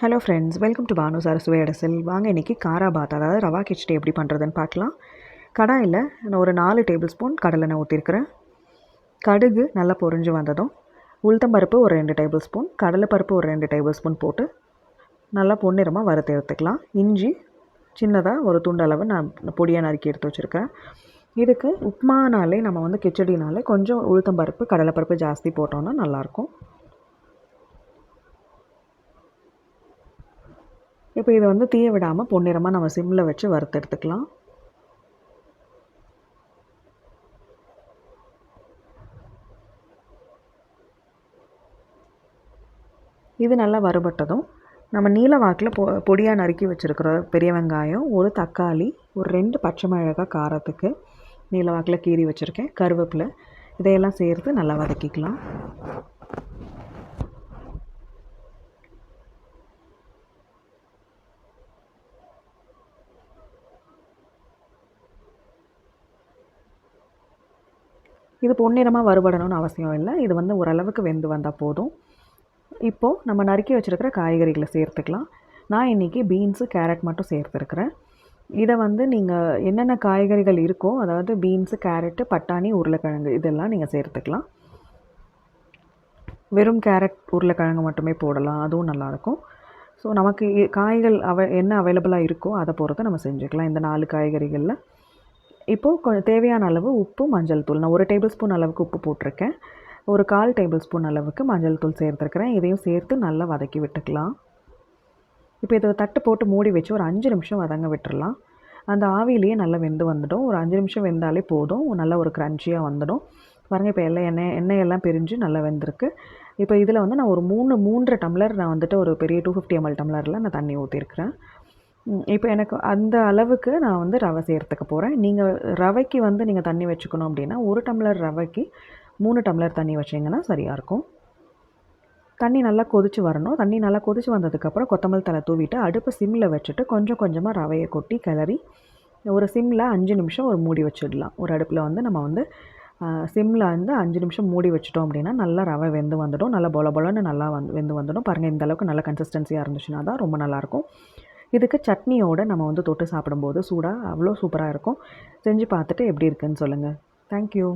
Hello friends welcome to Banu sir சுவையடசல் வாங்க இன்றைக்கி காராபாத் அதாவது ரவா கிச்சடி எப்படி பண்ணுறதுன்னு பார்க்கலாம். கடாயில் நான் ஒரு நாலு டேபிள் ஸ்பூன் கடலெண்ணெய் ஊற்றிருக்கிறேன் கடுகு நல்லா பொறிஞ்சு வந்ததும் உளுத்தம்பருப்பு ஒரு ரெண்டு டேபிள் ஸ்பூன் கடலைப்பருப்பு ஒரு ரெண்டு டேபிள் ஸ்பூன் போட்டு நல்லா பொன்னிறமாக வறுத்து எடுத்துக்கலாம். இஞ்சி சின்னதாக ஒரு துண்டளவு நான் பொடியாக நறுக்கி எடுத்து வச்சுருக்கேன். இதுக்கு உப்மானாலே நம்ம வந்து கிச்சடினாலே கொஞ்சம் உளுத்தம்பருப்பு கடலைப்பருப்பு ஜாஸ்தி போட்டோன்னா நல்லாயிருக்கும். இப்போ இதை வந்து தீய விடாமல் பொன்னிறமாக நம்ம சிம்மில் வச்சு வறுத்து எடுத்துக்கலாம். இது நல்லா வறுபட்டதும் நம்ம நீல வாக்கில் பொ பொடியாக நறுக்கி வச்சுருக்கிற பெரிய வெங்காயம் ஒரு தக்காளி ஒரு ரெண்டு பச்சை மிளகாய் காரத்துக்கு நீல வாக்கில் கீறி வச்சுருக்கேன் கருவேப்பிலை இதையெல்லாம் சேர்த்து நல்லா வதக்கிக்கலாம். இது பொன்னிறமாக வறுபடணும்னு அவசியம் இல்லை. இது வந்து ஓரளவுக்கு வெந்து வந்தால் போதும். இப்போது நம்ம நறுக்கி வச்சுருக்கிற காய்கறிகளை சேர்த்துக்கலாம். நான் இன்றைக்கி பீன்ஸு கேரட் மட்டும் சேர்த்துருக்குறேன். இதை வந்து நீங்கள் என்னென்ன காய்கறிகள் இருக்கோ அதாவது பீன்ஸு கேரட்டு பட்டாணி உருளைக்கிழங்கு இதெல்லாம் நீங்கள் சேர்த்துக்கலாம். வெறும் கேரட் உருளைக்கிழங்கு மட்டுமே போடலாம். அதுவும் நல்லாயிருக்கும் ஸோ நமக்கு காய்கள் அவ என்ன அவைலபிளாக இருக்கோ அதை பொறுத்து நம்ம செஞ்சுக்கலாம். இந்த நாலு காய்கறிகளில் இப்போது கொஞ்சம் தேவையான அளவு உப்பு மஞ்சள் தூள். நான் ஒரு டேபிள் ஸ்பூன் அளவுக்கு உப்பு போட்டிருக்கேன். ஒரு கால் டேபிள் ஸ்பூன் அளவுக்கு மஞ்சள் தூள் சேர்த்துருக்கிறேன். இதையும் சேர்த்து நல்லா வதக்கி விட்டுக்கலாம். இப்போ இதை தட்டு போட்டு மூடி வச்சு ஒரு அஞ்சு நிமிஷம் வதங்க விட்டுடலாம் அந்த ஆவிலேயே நல்லா வெந்து வந்துடும். ஒரு அஞ்சு நிமிஷம் வெந்தாலே போதும். நல்ல ஒரு க்ரன்ச்சியாக வந்துடும். பாருங்கள் இப்போ எல்லாம் எண்ணெய் எண்ணெய் எல்லாம் பிரிஞ்சு நல்லா வெந்திருக்கு. இப்போ இதில் வந்து நான் ஒரு மூணு மூன்றரை டம்ளர் நான் வந்துட்டு ஒரு பெரிய டூ ஃபிஃப்டி எம்எல் டம்ளரில் நான் தண்ணி ஊற்றிருக்கிறேன் இப்போ எனக்கு அந்த அளவுக்கு நான் வந்து ரவை சேர்த்துக்க போகிறேன் நீங்கள் ரவைக்கு வந்து நீங்கள் தண்ணி வச்சுக்கணும் அப்படின்னா ஒரு டம்ளர் ரவைக்கு மூணு டம்ளர் தண்ணி வச்சிங்கன்னா சரியாக இருக்கும். தண்ணி நல்லா கொதித்து வரணும். தண்ணி நல்லா கொதித்து வந்ததுக்கப்புறம் கொத்தமல்லி தலை தூவிட்டு அடுப்பு சிம்மில் வச்சுட்டு கொஞ்சம் கொஞ்சமாக ரவையை கொட்டி கிளறி ஒரு சிம்மில் அஞ்சு நிமிஷம் ஒரு மூடி வச்சிடலாம். ஒரு அடுப்பில் வந்து நம்ம வந்து சிம்மில் வந்து அஞ்சு நிமிஷம் மூடி வச்சிட்டோம் அப்படின்னா நல்லா ரவை வெந்து வந்துடும். நல்லா பொல பொலன்னு நல்லா வந்து வெந்து வந்துடும். பாருங்கள் இந்த அளவுக்கு நல்ல கன்சிஸ்டன்சியாக இருந்துச்சுன்னா தான் ரொம்ப நல்லாயிருக்கும் இதுக்கு சட்னியோடு நம்ம வந்து தொட்டு சாப்பிடும்போது சூடாக அவ்வளோ சூப்பராக இருக்கும். செஞ்சு பார்த்துட்டு எப்படி இருக்குன்னு சொல்லுங்கள் தேங்க்யூ